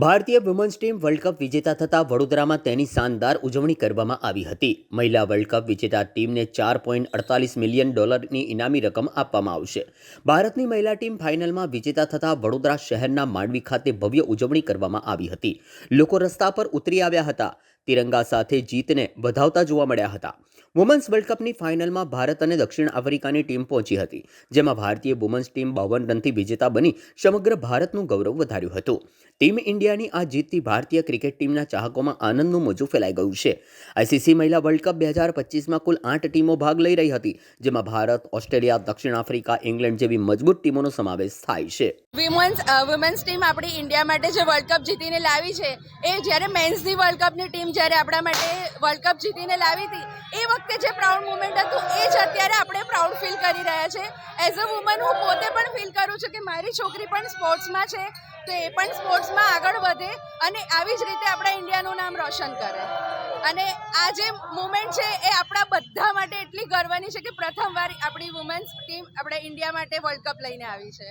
ભારતીય women's team world cup વિજેતા થતાં વડોદરામાં તેની શાનદાર ઉજવણી કરવામાં આવી હતી. મહિલા વર્લ્ડ કપ વિજેતા ટીમને ચાર પોઈન્ટ અડતાલીસ મિલિયન ડોલરની ઇનામી રકમ આપવામાં આવશે. ભારતની મહિલા ટીમ ફાઇનલમાં વિજેતા થતાં વડોદરા શહેરના માંડવી ખાતે ભવ્ય ઉજવણી કરવામાં આવી હતી. લોકો રસ્તા પર ઉતરી આવ્યા હતા. તિરંગા સાથે જીતને વધાવતા જોવા મળ્યા હતા. વુમન્સ વર્લ્ડ કપની ફાઇનલમાં ભારત અને દક્ષિણ આફ્રિકાની ટીમ પહોંચી હતી, જેમાં ભારતીય વુમન્સ ટીમ બાવન રનથી વિજેતા બની સમગ્ર ભારતનું ગૌરવ વધાર્યું હતું. ટીમ ઇન્ડિયાની આ જીતથી ભારતીય ક્રિકેટ ટીમના ચાહકોમાં આનંદનું મોજું ફેલાઈ ગયું છે. આઈસીસી મહિલા વર્લ્ડ કપ બે હજાર પચીસમાં કુલ આઠ ટીમો ભાગ લઈ રહી હતી, જેમાં ભારત, ઓસ્ટ્રેલિયા, દક્ષિણ આફ્રિકા, ઇંગ્લેન્ડ જેવી મજબૂત ટીમોનો સમાવેશ થાય છે. વિમન્સ વુમન્સ ટીમ આપણી ઇન્ડિયા માટે જે વર્લ્ડ કપ જીતીને લાવી છે, એ જ્યારે મેન્સની વર્લ્ડ કપની ટીમ જ્યારે આપણા માટે વર્લ્ડ કપ જીતીને લાવી હતી એ વખતે જે પ્રાઉડ મુમેન્ટ હતું, એ જ અત્યારે આપણે પ્રાઉડ ફીલ કરી રહ્યા છે. એઝ અ વુમન હું પોતે પણ ફીલ કરું છું કે મારી છોકરી પણ સ્પોર્ટ્સમાં છે, તો એ પણ સ્પોર્ટ્સમાં આગળ વધે અને આવી જ રીતે આપણા ઇન્ડિયાનું નામ રોશન કરે. અને આ જે મુમેન્ટ છે, એ આપણા બધા માટે એટલી ગર્વની છે કે પ્રથમવાર આપણી વુમન્સ ટીમ આપણે ઇન્ડિયા માટે વર્લ્ડ કપ લઈને આવી છે.